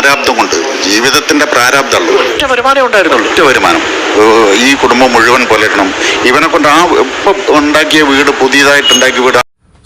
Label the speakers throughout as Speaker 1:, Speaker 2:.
Speaker 1: പ്രാരാബ്ദം കൊണ്ട് ജീവിതത്തിന്റെ പ്രാരാബ്ദമുള്ളൂ
Speaker 2: ഒറ്റ വരുമാനം ഉണ്ടായിരുന്നുള്ളൂ.
Speaker 1: ഒറ്റ വരുമാനം. ഈ കുടുംബം മുഴുവൻ കൊല്ലണം ഇവനെ കൊണ്ട് ആ ഇപ്പൊ ഉണ്ടാക്കിയ വീട് പുതിയതായിട്ട് ഉണ്ടാക്കിയ വീട്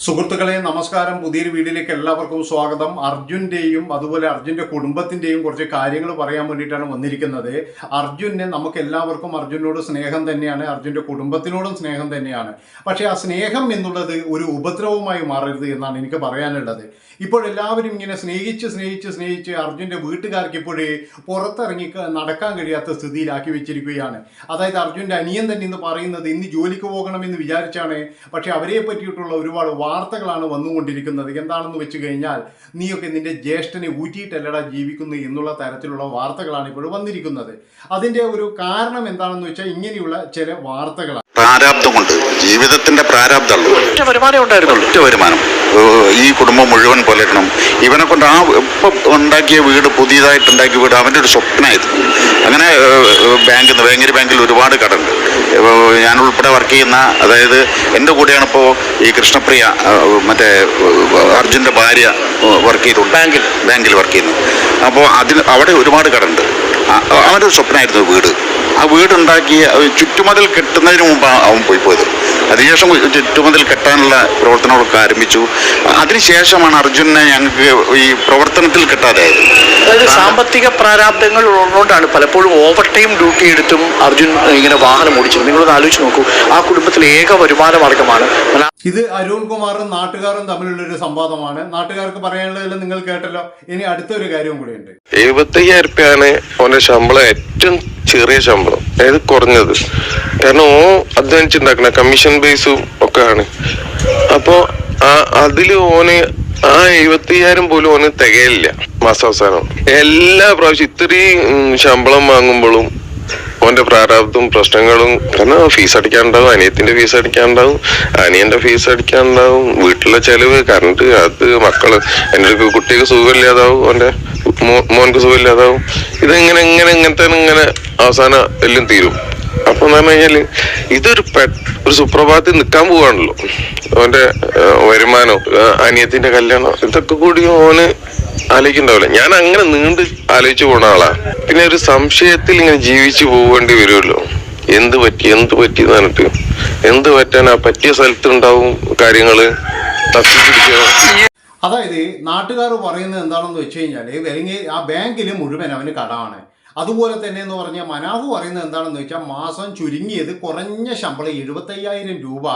Speaker 3: സുഹൃത്തുക്കളെ നമസ്കാരം. പുതിയൊരു വീഡിയോയിലേക്ക് എല്ലാവർക്കും സ്വാഗതം. അർജുന്റെയും അതുപോലെ അർജുന്റെ കുടുംബത്തിന്റെയും കുറച്ച് കാര്യങ്ങൾ പറയാൻ വേണ്ടിയിട്ടാണ് വന്നിരിക്കുന്നത്. അർജുനെ നമുക്ക് എല്ലാവർക്കും അർജുനോട് സ്നേഹം തന്നെയാണ്. അർജുന്റെ കുടുംബത്തിനോടും സ്നേഹം തന്നെയാണ്. പക്ഷേ ആ സ്നേഹം എന്നുള്ളത് ഒരു ഉപദ്രവമായി മാറരുത് എന്നാണ് എനിക്ക് പറയാനുള്ളത്. ഇപ്പോൾ എല്ലാവരും ഇങ്ങനെ സ്നേഹിച്ച് സ്നേഹിച്ച് സ്നേഹിച്ച് അർജുന്റെ വീട്ടുകാർക്ക് ഇപ്പോഴേ പുറത്തിറങ്ങി നടക്കാൻ കഴിയാത്ത സ്ഥിതിയിലാക്കി വെച്ചിരിക്കുകയാണ്. അതായത് അർജുന്റെ അനിയൻ തന്നെ ഇന്ന് പറയുന്നത് ഇന്ന് ജോലിക്ക് പോകണമെന്ന് വിചാരിച്ചാണ്. പക്ഷേ അവരെ പറ്റിയിട്ടുള്ള ഒരുപാട് വാർത്തകളാണ് വന്നുകൊണ്ടിരിക്കുന്നത്. എന്താണെന്ന് വെച്ച് കഴിഞ്ഞാൽ നീയൊക്കെ നിന്റെ ജ്യേഷ്ഠനെ ഊറ്റിയിട്ടല്ലടാ ജീവിക്കുന്നു എന്നുള്ള തരത്തിലുള്ള വാർത്തകളാണ് ഇപ്പോൾ വന്നിരിക്കുന്നത്. അതിന്റെ ഒരു കാരണം എന്താണെന്ന് വെച്ചാൽ ഇങ്ങനെയുള്ള ചില വാർത്തകളാണ്.
Speaker 1: പ്രാരാബ്ദമുണ്ട്. ജീവിതത്തിന്റെ പ്രാരാബ്ദമുള്ളൂ
Speaker 2: ഒറ്റ വരുമാനം ഉണ്ടായിരുന്നു
Speaker 1: ഒറ്റ വരുമാനം. ഈ കുടുംബം മുഴുവൻ പുലരണം ഇവനെ കൊണ്ട് ആ ഇപ്പൊ ഉണ്ടാക്കിയ വീട് പുതിയതായിട്ട് ഉണ്ടാക്കിയ വീട് അവന്റെ ഒരു സ്വപ്നമായിരുന്നു അങ്ങനെ ബാങ്കിൽ നിന്ന് ബാങ്കിൽ ബാങ്കിൽ ഒരുപാട് ഏഹ് ഞാൻ ഉൾപ്പെടെ വർക്ക് ചെയ്യുന്ന അതായത് എന്റെ കൂടെയാണ് ഇപ്പോൾ ഈ കൃഷ്ണപ്രിയ മറ്റേ അർജുന്റെ ഭാര്യ വർക്ക് ചെയ്തു ബാങ്കിൽ ബാങ്കിൽ വർക്ക് ചെയ്യുന്നു അപ്പോൾ അതിന് അവിടെ ഒരുപാട് അവന്റെ അവന്റെ സ്വപ്നമായിരുന്നു വീട്. ആ വീടുണ്ടാക്കിയ ചുറ്റുമതിൽ കെട്ടുന്നതിന് മുമ്പാണ് അവൻ പോയി പോയത്. അതിനുശേഷം ചുറ്റുമതിൽ കെട്ടാനുള്ള പ്രവർത്തനങ്ങളൊക്കെ ആരംഭിച്ചു. അതിനുശേഷമാണ് അർജുനെ ഞങ്ങൾക്ക് ഈ പ്രവർത്തനത്തിൽ കിട്ടാതായത്
Speaker 2: അതായത് സാമ്പത്തിക പ്രാരാബ്ദങ്ങൾ ഉള്ളതുകൊണ്ടാണ് പലപ്പോഴും ഓവർ ടൈം ഡ്യൂട്ടി എടുത്തും അർജുൻ ഇങ്ങനെ വാഹനം ഓടിച്ചത്. നിങ്ങളൊന്ന് ആലോചിച്ച് നോക്കൂ. ആ കുടുംബത്തിലെ ഏക വരുമാന മാർഗമാണ്.
Speaker 3: ഇത് അരുൺ കുമാറും നാട്ടുകാരും തമ്മിലുള്ള ഒരു സംവാദമാണ്. നാട്ടുകാർക്ക് പറയാനുള്ളതെല്ലാം നിങ്ങൾ കേട്ടല്ലോ. ഇനി അടുത്തൊരു കാര്യവും കൂടിയുണ്ട്.
Speaker 4: എഴുപത്തയ്യായിരം റുപ്യാണ് ഓന്റെ ശമ്പളം ഏറ്റവും ചെറിയ ശമ്പളം. അതായത് കുറഞ്ഞത്. കാരണം ഓ അധ്വാനിച്ചുണ്ടാക്കണ കമ്മീഷൻ ബേസും ഒക്കെ ആണ് അപ്പോ ആ അതിൽ ഓന് ആ എഴുപത്തയ്യായിരം പോലും ഓന് തികയില്ല മാസാവസാനം. എല്ലാ പ്രാവശ്യം ഇത്രയും ശമ്പളം വാങ്ങുമ്പോഴും ഓന്റെ പ്രാരാബ്ദവും പ്രശ്നങ്ങളും കാരണം ഫീസ് അടിക്കാനുണ്ടാവും അനിയത്തിന്റെ ഫീസ് അടിക്കാനുണ്ടാവും അനിയന്റെ ഫീസ് അടിക്കാനുണ്ടാവും വീട്ടിലെ ചെലവ് കറണ്ട് അത് മക്കൾ എന്റെ ഒരു കുട്ടിക്ക് സുഖമില്ലാതാവും ഓന്റെ മോൻക്ക് സുഖമില്ലാതാവും. ഇതെങ്ങനെ എങ്ങനെ ഇങ്ങനത്തെ ഇങ്ങനെ അവസാനം എല്ലാം തീരും. അപ്പൊ എന്ന് പറഞ്ഞു കഴിഞ്ഞാൽ ഇതൊരു പെ- ഒരു സുപ്രഭാതത്തിൽ നിൽക്കാൻ പോവാണല്ലോ. അവന്റെ വരുമാനം അനിയത്തിന്റെ കല്യാണം ഇതൊക്കെ കൂടി ഓന് ആലോചിക്കണ്ടാവില്ല. ഞാൻ അങ്ങനെ നീണ്ട് ആലോചിച്ചു പോണ ആളാ. പിന്നെ ഒരു സംശയത്തിൽ ഇങ്ങനെ ജീവിച്ചു പോവേണ്ടി വരുമല്ലോ. എന്ത് പറ്റി? എന്ത് പറ്റി എന്ന് പറഞ്ഞിട്ട്. എന്ത് പറ്റാൻ ആ പറ്റിയ സ്ഥലത്ത് ഉണ്ടാവും കാര്യങ്ങൾ
Speaker 3: അതായത് നാട്ടുകാർ പറയുന്നത് എന്താണെന്ന് വെച്ച് കഴിഞ്ഞാൽ അല്ലെങ്കിൽ ആ ബാങ്കിൽ മുഴുവൻ അവന് കടമാണ്. അതുപോലെ തന്നെ എന്ന് പറഞ്ഞാൽ മനാഫ് പറയുന്നത് എന്താണെന്ന് വെച്ചാൽ മാസം ചുരുങ്ങിയത് കുറഞ്ഞ ശമ്പളം എഴുപത്തയ്യായിരം രൂപ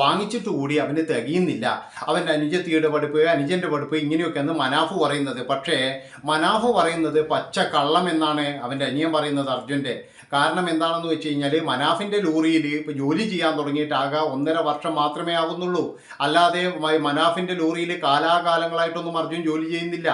Speaker 3: വാങ്ങിച്ചിട്ട് കൂടി അവന് തികയുന്നില്ല. അവന്റെ അനുജത്തിയുടെ പഠിപ്പ് അനുജന്റെ പഠിപ്പ് ഇങ്ങനെയൊക്കെയാണ് മനാഫ് പറയുന്നത്. പക്ഷേ മനാഫ് പറയുന്നത് പച്ച കള്ളം എന്നാണ് അവന്റെ അനിയൻ പറയുന്നത് അർജുന്റെ. കാരണം എന്താണെന്ന് വെച്ച് കഴിഞ്ഞാൽ മനാഫിന്റെ ലോറിയിൽ ഇപ്പോൾ ജോലി ചെയ്യാൻ തുടങ്ങിയിട്ടാകെ ഒന്നര വർഷം മാത്രമേ ആകുന്നുള്ളൂ അല്ലാതെ മനാഫിന്റെ ലോറിയിൽ കാലാകാലങ്ങളായിട്ടൊന്നും അർജുൻ ജോലി ചെയ്യുന്നില്ല.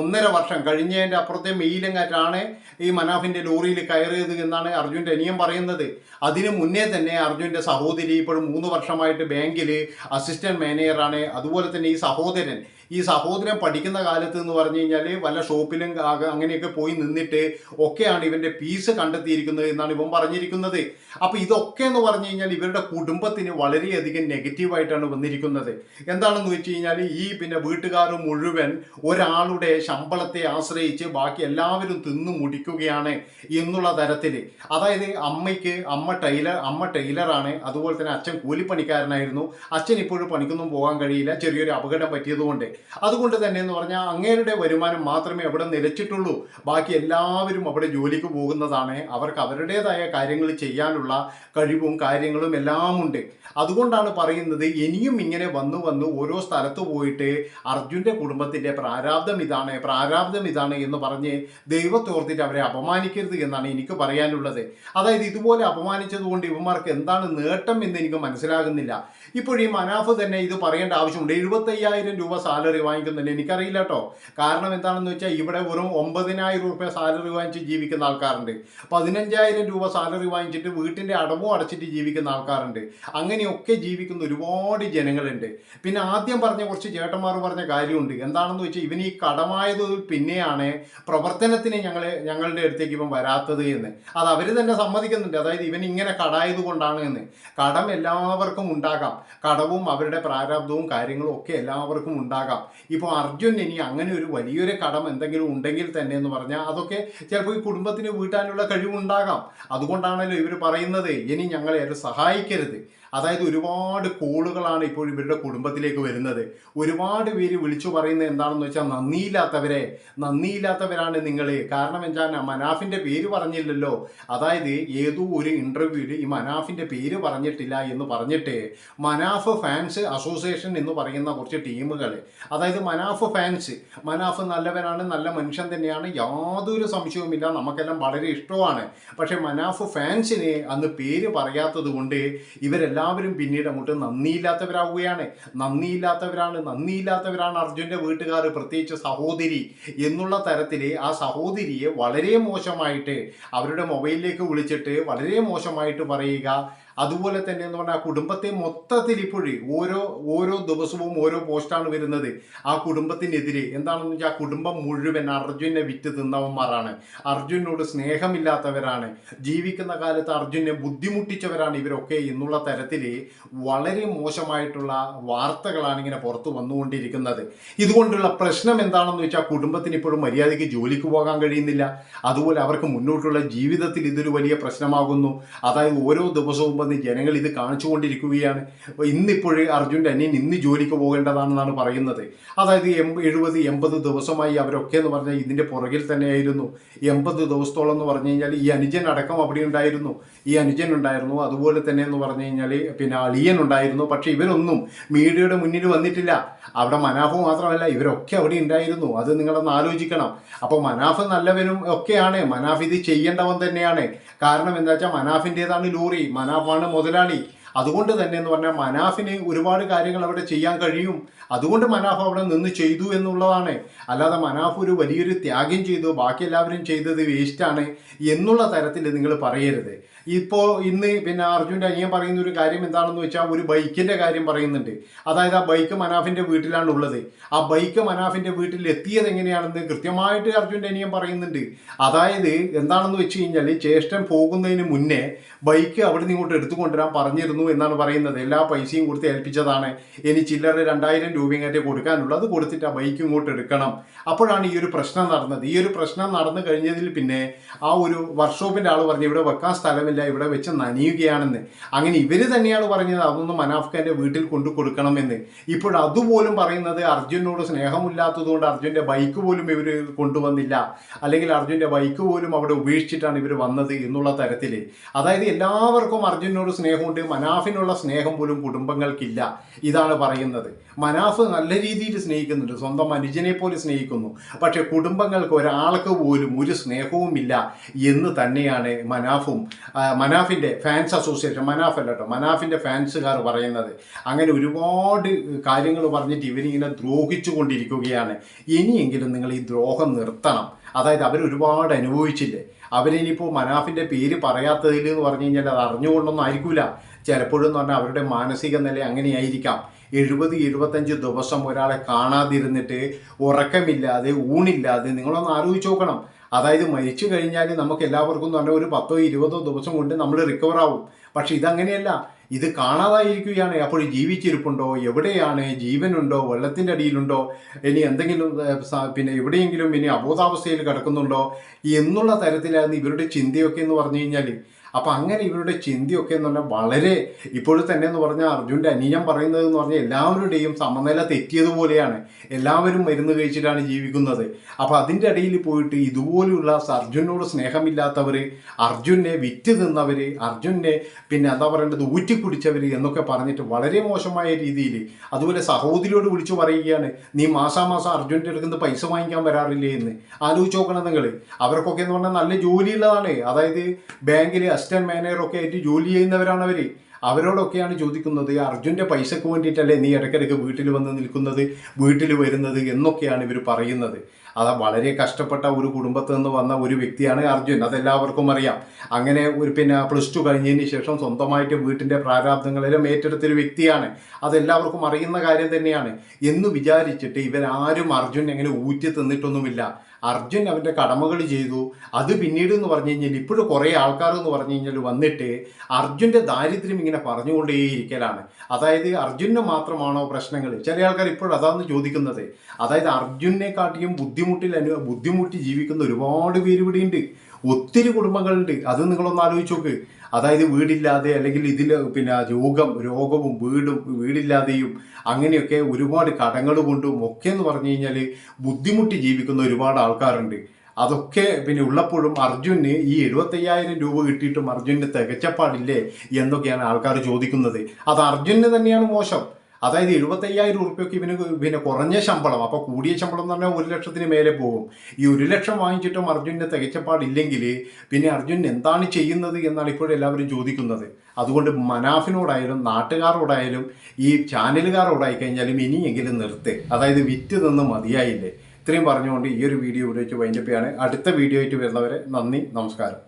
Speaker 3: ഒന്നര വർഷം കഴിഞ്ഞതിന്റെ അപ്പുറത്തെ മെയിലങ്ങാറ്റാണ് ഈ മനാഫിന്റെ ലോറിയിൽ കയറിയത് എന്നാണ് അർജുന്റെ അനിയൻ പറയുന്നത്. അതിനു മുന്നേ തന്നെ അർജുന്റെ സഹോദരി ഇപ്പോഴും മൂന്ന് വർഷമായിട്ട് ബാങ്കിൽ അസിസ്റ്റന്റ് മാനേജറാണ് അതുപോലെ തന്നെ ഈ സഹോദരൻ. ഈ സഹോദരൻ പഠിക്കുന്ന കാലത്ത് എന്ന് പറഞ്ഞു കഴിഞ്ഞാൽ വല്ല ഷോപ്പിലും അങ്ങനെയൊക്കെ പോയി നിന്നിട്ട് ഒക്കെയാണ് ഇവന്റെ പീസ് കണ്ടെത്തിയിരിക്കുന്നത് എന്നാണ് ഇവൻ പറഞ്ഞിരിക്കുന്നത്. അപ്പോൾ ഇതൊക്കെ എന്ന് പറഞ്ഞു കഴിഞ്ഞാൽ ഇവരുടെ കുടുംബത്തിന് വളരെയധികം നെഗറ്റീവായിട്ടാണ് വന്നിരിക്കുന്നത്. എന്താണെന്ന് വെച്ച് കഴിഞ്ഞാൽ ഈ പിന്നെ വീട്ടുകാർ മുഴുവൻ ഒരാളുടെ ശമ്പളത്തെ ആശ്രയിച്ച് ബാക്കി എല്ലാവരും തിന്നു മുടിക്കുകയാണ് എന്നുള്ള തരത്തിൽ അതായത് അമ്മയ്ക്ക് അമ്മ ടൈലർ അമ്മ ടൈലറാണ്. അതുപോലെ തന്നെ അച്ഛൻ കൂലിപ്പണിക്കാരനായിരുന്നു. അച്ഛൻ ഇപ്പോഴും പണിക്കൊന്നും പോകാൻ കഴിയില്ല. ചെറിയൊരു അപകടം പറ്റിയതുകൊണ്ട്. അതുകൊണ്ട് തന്നെ എന്ന് പറഞ്ഞാൽ അങ്ങേരുടെ വരുമാനം മാത്രമേ അവിടെ നിലച്ചിട്ടുള്ളൂ. ബാക്കി എല്ലാവരും അവിടെ ജോലിക്ക് പോകുന്നതാണ്. അവർക്ക് അവരുടേതായ കാര്യങ്ങൾ ചെയ്യാനുള്ള കഴിവും കാര്യങ്ങളും എല്ലാം ഉണ്ട് അതുകൊണ്ടാണ് പറയുന്നത് ഇനിയും ഇങ്ങനെ വന്നു വന്ന് ഓരോ സ്ഥലത്ത് പോയിട്ട് അർജുന്റെ കുടുംബത്തിന്റെ പ്രാരാബ്ദം ഇതാണ് പ്രാരാബ്ദം ഇതാണ് എന്ന് പറഞ്ഞ് ദൈവത്തോർത്തിട്ട് അവരെ അപമാനിക്കരുത് എന്നാണ് എനിക്ക് പറയാനുള്ളത്. അതായത് ഇതുപോലെ അപമാനിച്ചത് കൊണ്ട് ഇവന്മാർക്ക് എന്താണ് നേട്ടം എന്ന് എനിക്ക് മനസ്സിലാകുന്നില്ല. ഇപ്പോൾ ഈ മനാഫ് തന്നെ ഇത് പറയേണ്ട ആവശ്യമുണ്ട്. എഴുപത്തയ്യായിരം രൂപ സാലറി വാങ്ങിക്കുന്നുണ്ട്. എനിക്കറിയില്ല കേട്ടോ കാരണം എന്താണെന്ന് വെച്ചാൽ ഇവിടെ വെറും ഒമ്പതിനായിരം രൂപ സാലറി വാങ്ങിച്ച് ജീവിക്കുന്ന ആൾക്കാരുണ്ട്. പതിനഞ്ചായിരം രൂപ സാലറി വാങ്ങിച്ചിട്ട് വീട്ടിന്റെ അടവും അടച്ചിട്ട് ജീവിക്കുന്ന ആൾക്കാരുണ്ട്. അങ്ങനെയൊക്കെ ജീവിക്കുന്ന ഒരുപാട് ജനങ്ങളുണ്ട്. പിന്നെ ആദ്യം പറഞ്ഞ കുറച്ച് ചേട്ടന്മാർ പറഞ്ഞ കാര്യമുണ്ട്. എന്താണെന്ന് വെച്ചാൽ ഇവന് ഈ കടമായത് പിന്നെയാണ് പ്രവർത്തനത്തിന് ഞങ്ങൾ ഞങ്ങളുടെ അടുത്തേക്ക് ഇവൻ വരാത്തത് എന്ന്. അത് അവർ തന്നെ സമ്മതിക്കുന്നുണ്ട്. അതായത് ഇവൻ ഇങ്ങനെ കടായത് കൊണ്ടാണ് എന്ന്. കടം എല്ലാവർക്കും ഉണ്ടാകാം. കടവും അവരുടെ പ്രാരാബ്ദവും കാര്യങ്ങളും ഒക്കെ എല്ലാവർക്കും ഉണ്ടാകാം. ഇപ്പോൾ അർജുൻ ഇനി അങ്ങനെ ഒരു വലിയൊരു കടം എന്തെങ്കിലും ഉണ്ടെങ്കിൽ തന്നെ എന്ന് പറഞ്ഞാൽ അതൊക്കെ ചിലപ്പോൾ ഈ കുടുംബത്തിന് വീട്ടാനുള്ള കഴിവുണ്ടാകാം. അതുകൊണ്ടാണല്ലോ ഇവർ പറയുന്നത് ഇനി ഞങ്ങളെ അത് സഹായിക്കരുത്. അതായത് ഒരുപാട് കോളുകളാണ് ഇപ്പോൾ ഇവരുടെ കുടുംബത്തിലേക്ക് വരുന്നത്. ഒരുപാട് പേര് വിളിച്ചു പറയുന്നത് എന്താണെന്ന് വെച്ചാൽ നന്ദിയില്ലാത്തവരെ നന്ദിയില്ലാത്തവരാണ് നിങ്ങൾ കാരണം എന്താ മനാഫിന്റെ പേര് പറഞ്ഞില്ലല്ലോ. അതായത് ഏതോ ഒരു ഇന്റർവ്യൂവിൽ ഈ മനാഫിന്റെ പേര് പറഞ്ഞിട്ടില്ല എന്ന് പറഞ്ഞിട്ട് മനാഫ് ഫാൻസ് അസോസിയേഷൻ എന്ന് പറയുന്ന കുറച്ച് ടീമുകൾ അതായത് മനാഫ് ഫാൻസ് മനാഫ് നല്ലവനാണ് നല്ല മനുഷ്യൻ തന്നെയാണ് യാതൊരു സംശയവുമില്ല നമുക്കെല്ലാം വളരെ ഇഷ്ടമാണ്. പക്ഷെ മനാഫ് ഫാൻസിന് അന്ന് പേര് പറയാത്തത് കൊണ്ട് ഇവരെല്ലാവരും പിന്നീട് അങ്ങോട്ട് നന്ദിയില്ലാത്തവരാവുകയാണ്. നന്ദിയില്ലാത്തവരാണ്. നന്ദിയില്ലാത്തവരാണ് അർജുന്റെ വീട്ടുകാർ. പ്രത്യേകിച്ച് സഹോദരി എന്നുള്ള തരത്തിൽ ആ സഹോദരിയെ വളരെ മോശമായിട്ട് അവരുടെ മൊബൈലിലേക്ക് വിളിച്ചിട്ട് വളരെ മോശമായിട്ട് പറയുക അതുപോലെ തന്നെ എന്ന് പറഞ്ഞാൽ ആ കുടുംബത്തെ മൊത്തത്തിൽ ഇപ്പോഴും ഓരോ ഓരോ ദിവസവും ഓരോ പോസ്റ്റാണ് വരുന്നത്. ആ കുടുംബത്തിനെതിരെ എന്താണെന്ന് വെച്ചാൽ ആ കുടുംബം മുഴുവൻ അർജുനെ വിറ്റ് തിന്നവന്മാരാണ്. അർജുനോട് സ്നേഹമില്ലാത്തവരാണ്. ജീവിക്കുന്ന കാലത്ത് അർജുനെ ബുദ്ധിമുട്ടിച്ചവരാണ് ഇവരൊക്കെ എന്നുള്ള തരത്തിൽ വളരെ മോശമായിട്ടുള്ള വാർത്തകളാണ് ഇങ്ങനെ പുറത്തു വന്നുകൊണ്ടിരിക്കുന്നത്. ഇതുകൊണ്ടുള്ള പ്രശ്നം എന്താണെന്ന് വെച്ചാൽ കുടുംബത്തിന് ഇപ്പോഴും മര്യാദയ്ക്ക് ജോലിക്ക് പോകാൻ കഴിയുന്നില്ല. അതുപോലെ അവർക്ക് മുന്നോട്ടുള്ള ജീവിതത്തിൽ ഇതൊരു വലിയ പ്രശ്നമാകുന്നു. അതായത് ഓരോ ദിവസവും വന്ന് ജനങ്ങൾ ഇത് കാണിച്ചുകൊണ്ടിരിക്കുകയാണ്. അപ്പോൾ ഇന്നിപ്പോഴേ അർജുന്റെ അനിയൻ ഇന്ന് ജോലിക്ക് പോകേണ്ടതാണെന്നാണ് പറയുന്നത്. അതായത് എം- എഴുപത് എൺപത് ദിവസമായി അവരൊക്കെ എന്ന് പറഞ്ഞാൽ ഇതിന്റെ പുറകിൽ തന്നെയായിരുന്നു. എൺപത് ദിവസത്തോളം എന്ന് പറഞ്ഞു കഴിഞ്ഞാൽ ഈ അനുജൻ അടക്കം അവിടെ ഉണ്ടായിരുന്നു. ഈ അനുജൻ ഉണ്ടായിരുന്നു. അതുപോലെ തന്നെ എന്ന് പറഞ്ഞു കഴിഞ്ഞാൽ പിന്നെ അളിയൻ ഉണ്ടായിരുന്നു. പക്ഷേ ഇവരൊന്നും മീഡിയയുടെ മുന്നിൽ വന്നിട്ടില്ല. അവിടെ മനാഫ് മാത്രമല്ല ഇവരൊക്കെ അവിടെ ഉണ്ടായിരുന്നു. അത് നിങ്ങളൊന്ന് ആലോചിക്കണം. അപ്പോൾ മനാഫ് നല്ലവരും ഒക്കെയാണ്. മനാഫ് ഇത് ചെയ്യേണ്ടവൻ തന്നെയാണ്. കാരണം എന്താ വെച്ചാൽ മനാഫിന്റെതാണ് ലൂറി. മനാഫാണ് മുതലാളി. അതുകൊണ്ട് തന്നെ എന്ന് പറഞ്ഞാൽ മനാഫിന് ഒരുപാട് കാര്യങ്ങൾ അവിടെ ചെയ്യാൻ കഴിയും. അതുകൊണ്ട് മനാഫ് അവിടെ നിന്ന് ചെയ്തു എന്നുള്ളതാണ്. അല്ലാതെ മനാഫ് ഒരു വലിയൊരു ത്യാഗം ചെയ്തു ബാക്കി എല്ലാവരും ചെയ്തത് വേസ്റ്റാണ് എന്നുള്ള തരത്തിൽ നിങ്ങൾ പറയരുത്. ഇപ്പോൾ ഇന്ന് പിന്നെ അർജുന്റെ അനിയൻ പറയുന്ന ഒരു കാര്യം എന്താണെന്ന് വെച്ചാൽ ഒരു ബൈക്കിന്റെ കാര്യം പറയുന്നുണ്ട്. അതായത് ആ ബൈക്ക് മനാഫിന്റെ വീട്ടിലാണ് ഉള്ളത് ആ ബൈക്ക് മനാഫിന്റെ വീട്ടിൽ എത്തിയത് എങ്ങനെയാണെന്ന് കൃത്യമായിട്ട് അർജുന്റെ അനിയൻ പറയുന്നുണ്ട്. അതായത് എന്താണെന്ന് വെച്ച് കഴിഞ്ഞാൽ ജ്യേഷ്ഠൻ പോകുന്നതിന് മുന്നേ ബൈക്ക് അവിടെ നിന്ന് ഇങ്ങോട്ട് എടുത്തുകൊണ്ടുവരാൻ പറഞ്ഞിരുന്നു എന്നാണ് പറയുന്നത്. എല്ലാ പൈസയും കൊടുത്ത് ഏൽപ്പിച്ചതാണ്. ഇനി ചില്ലറ രണ്ടായിരം രൂപയും കൊടുക്കാനുള്ളത് കൊടുത്തിട്ട് ആ ബൈക്ക് ഇങ്ങോട്ട് എടുക്കണം. അപ്പോഴാണ് ഈ ഒരു പ്രശ്നം നടന്നത്. ഈ ഒരു പ്രശ്നം നടന്നു കഴിഞ്ഞതിൽ പിന്നെ ആ ഒരു വർക്ക്ഷോപ്പിന്റെ ആൾ പറഞ്ഞു ഇവിടെ വെക്കാൻ സ്ഥലമില്ല. ഇവിടെ വെച്ച് നനയുകയാണെന്ന്. അങ്ങനെ ഇവർ തന്നെയാണ് പറഞ്ഞത് അതൊന്ന് മനാഫ്ഖാന്റെ വീട്ടിൽ കൊണ്ടു കൊടുക്കണമെന്ന്. ഇപ്പോൾ അതുപോലും പറയുന്നത് അർജുനോട് സ്നേഹമില്ലാത്തതുകൊണ്ട് അർജുന്റെ ബൈക്ക് പോലും ഇവർ കൊണ്ടുവന്നില്ല. അല്ലെങ്കിൽ അർജുന്റെ ബൈക്ക് പോലും അവിടെ ഉപേക്ഷിച്ചിട്ടാണ് ഇവർ വന്നത് എന്നുള്ള തരത്തിൽ. അതായത് എല്ലാവർക്കും അർജുനോട് സ്നേഹമുണ്ട് മനാഫിനുള്ള സ്നേഹം പോലും കുടുംബങ്ങൾക്കില്ല. ഇതാണ് പറയുന്നത്. മനാഫ് നല്ല രീതിയിൽ സ്നേഹിക്കുന്നുണ്ട് സ്വന്തം അനുജനെ പോലെ സ്നേഹിക്കുന്നു. പക്ഷെ കുടുംബങ്ങൾക്ക് ഒരാൾക്ക് പോലും ഒരു സ്നേഹവുമില്ല എന്ന് തന്നെയാണ് മനാഫും മനാഫിന്റെ ഫാൻസ് അസോസിയേഷൻ മനാഫ് അല്ല കേട്ടോ. മനാഫിന്റെ ഫാൻസുകാർ പറയുന്നത് അങ്ങനെ ഒരുപാട് കാര്യങ്ങൾ പറഞ്ഞിട്ട് ഇവരിങ്ങനെ ദ്രോഹിച്ചു കൊണ്ടിരിക്കുകയാണ്. ഇനിയെങ്കിലും നിങ്ങൾ ഈ ദ്രോഹം നിർത്തണം. അതായത് അവർ ഒരുപാട് അനുഭവിച്ചില്ലേ? അവരിനിപ്പോൾ മനാഫിന്റെ പേര് പറയാത്തതിൽ എന്ന് പറഞ്ഞു കഴിഞ്ഞാൽ അത് അറിഞ്ഞുകൊണ്ടൊന്നും ആയിരിക്കില്ല ചിലപ്പോഴെന്ന് പറഞ്ഞാൽ അവരുടെ മാനസിക നില അങ്ങനെയായിരിക്കാം. എഴുപത് എഴുപത്തഞ്ച് ദിവസം ഒരാളെ കാണാതിരുന്നിട്ട് ഉറക്കമില്ലാതെ ഊണില്ലാതെ നിങ്ങളൊന്ന് ആലോചിച്ച് നോക്കണം. അതായത് മരിച്ചു കഴിഞ്ഞാൽ നമുക്ക് എല്ലാവർക്കും എന്ന് പറഞ്ഞാൽ ഒരു പത്തോ ഇരുപതോ ദിവസം കൊണ്ട് നമ്മൾ റിക്കവർ ആവും. പക്ഷെ ഇതങ്ങനെയല്ല. ഇത് കാണാതായിരിക്കുകയാണ്. അപ്പോൾ ജീവിച്ചിരിപ്പുണ്ടോ? എവിടെയാണ്? ജീവനുണ്ടോ? വെള്ളത്തിന്റെ അടിയിലുണ്ടോ? ഇനി എന്തെങ്കിലും പിന്നെ എവിടെയെങ്കിലും ഇനി അബോധാവസ്ഥയിൽ കിടക്കുന്നുണ്ടോ? എന്നുള്ള തരത്തിലായിരുന്നു ഇവരുടെ ചിന്തയൊക്കെ എന്ന് പറഞ്ഞു കഴിഞ്ഞാൽ അപ്പം അങ്ങനെ ഇവരുടെ ചിന്തയൊക്കെ എന്ന് പറഞ്ഞാൽ വളരെ ഇപ്പോഴും തന്നെ എന്ന് പറഞ്ഞാൽ അർജുന്റെ അനിയൻ പറയുന്നത് എന്ന് പറഞ്ഞാൽ എല്ലാവരുടെയും സമനില തെറ്റിയതുപോലെയാണ് എല്ലാവരും മരുന്ന് കഴിച്ചിട്ടാണ് ജീവിക്കുന്നത്. അപ്പോൾ അതിന്റെ ഇടയിൽ പോയിട്ട് ഇതുപോലെയുള്ള അർജുനോട് സ്നേഹമില്ലാത്തവർ അർജുനെ വിറ്റ് തിന്നവർ അർജുനെ പിന്നെ എന്താ പറയേണ്ടത് ഊറ്റിക്കുടിച്ചവർ എന്നൊക്കെ പറഞ്ഞിട്ട് വളരെ മോശമായ രീതിയിൽ അതുപോലെ സഹോദരിയോട് വിളിച്ചു പറയുകയാണ് നീ മാസാമാസം അർജുന്റെ അടുക്കുന്ന പൈസ വാങ്ങിക്കാൻ വരാറില്ലേ എന്ന്? ആലോചിച്ച് നോക്കണം നിങ്ങൾ അവർക്കൊക്കെ എന്ന് പറഞ്ഞാൽ നല്ല ജോലിയുള്ളതാണ്. അതായത് ബാങ്കിൽ അസിസ്റ്റന്റ് മാനേജറൊക്കെ ആയിട്ട് ജോലി ചെയ്യുന്നവരാണ് അവർ അവരോടൊക്കെയാണ് ചോദിക്കുന്നത് അർജുന്റെ പൈസക്ക് വേണ്ടിയിട്ടല്ലേ നീ ഇടയ്ക്കിടയ്ക്ക് വീട്ടിൽ വന്ന് നിൽക്കുന്നത് വീട്ടിൽ വരുന്നത്? എന്നൊക്കെയാണ് ഇവർ പറയുന്നത്. അത് വളരെ കഷ്ടപ്പെട്ട ഒരു കുടുംബത്തിൽ നിന്ന് വന്ന ഒരു വ്യക്തിയാണ് അർജുൻ. അതെല്ലാവർക്കും അറിയാം. അങ്ങനെ ഒരു പിന്നെ പ്ലസ് ടു കഴിഞ്ഞതിന് ശേഷം സ്വന്തമായിട്ട് വീട്ടിന്റെ പ്രാരാബ്ദങ്ങളെല്ലാം ഏറ്റെടുത്തൊരു വ്യക്തിയാണ്. അതെല്ലാവർക്കും അറിയുന്ന കാര്യം തന്നെയാണ്. എന്ന് വിചാരിച്ചിട്ട് ഇവരാരും അർജുൻ എങ്ങനെ ഊറ്റി തിന്നിട്ടൊന്നുമില്ല. അർജുൻ അവന്റെ കടമകൾ ചെയ്തു. അത് പിന്നീട് എന്ന് പറഞ്ഞു കഴിഞ്ഞാൽ ഇപ്പോഴും കുറേ ആൾക്കാർ എന്ന് പറഞ്ഞു കഴിഞ്ഞാൽ വന്നിട്ട് അർജുന്റെ ദാരിദ്ര്യം ഇങ്ങനെ പറഞ്ഞുകൊണ്ടേയിരിക്കലാണ്. അതായത് അർജുന് മാത്രമാണോ പ്രശ്നങ്ങൾ? ചില ആൾക്കാർ ഇപ്പോഴും അതാണ് ചോദിക്കുന്നത്. അതായത് അർജുനെ കാട്ടിയും ബുദ്ധിമുട്ടിൽ അനു ബുദ്ധിമുട്ടി ജീവിക്കുന്ന ഒരുപാട് പേര് ഇവിടെയുണ്ട്. ഒത്തിരി കുടുംബങ്ങളുണ്ട്. അത് നിങ്ങളൊന്ന് ആലോചിച്ചു നോക്ക്. അതായത് വീടില്ലാതെ അല്ലെങ്കിൽ ഇതിൽ പിന്നെ രോഗം രോഗവും വീടും വീടില്ലാതെയും അങ്ങനെയൊക്കെ ഒരുപാട് കടങ്ങൾ കൊണ്ടും ഒക്കെ എന്ന് പറഞ്ഞു കഴിഞ്ഞാൽ ബുദ്ധിമുട്ടി ജീവിക്കുന്ന ഒരുപാട് ആൾക്കാരുണ്ട്. അതൊക്കെ പിന്നെ ഉള്ളപ്പോഴും അർജുന് ഈ എഴുപത്തയ്യായിരം രൂപ കിട്ടിയിട്ടും അർജുന് തികച്ചപ്പാടില്ലേ എന്നൊക്കെയാണ് ആൾക്കാർ ചോദിക്കുന്നത്. അത് അർജുന് തന്നെയാണ് മോശം. അതായത് എഴുപത്തയ്യായിരം ഉറുപ്പ്യൊക്കെ ഇവന് പിന്നെ കുറഞ്ഞ ശമ്പളം. അപ്പോൾ കൂടിയ ശമ്പളം എന്ന് പറഞ്ഞാൽ ഒരു ലക്ഷത്തിന് മേലെ പോകും ഈ ഒരു ലക്ഷം വാങ്ങിച്ചിട്ടും അർജുന്റെ തികച്ചപ്പാടില്ലെങ്കിൽ പിന്നെ അർജുൻ എന്താണ് ചെയ്യുന്നത് എന്നാണ് ഇപ്പോഴും എല്ലാവരും ചോദിക്കുന്നത്. അതുകൊണ്ട് മനാഫിനോടായാലും നാട്ടുകാരോടായാലും ഈ ചാനലുകാരോടായി കഴിഞ്ഞാലും ഇനിയെങ്കിലും നിർത്ത്. അതായത് വിറ്റ് നിന്ന് മതിയായില്ലേ? ഇത്രയും പറഞ്ഞുകൊണ്ട് ഈ ഒരു വീഡിയോ വെച്ച് വൈൻഡപ്പ് അടുത്ത വീഡിയോ ആയിട്ട് വരുന്നവരെ നന്ദി നമസ്കാരം.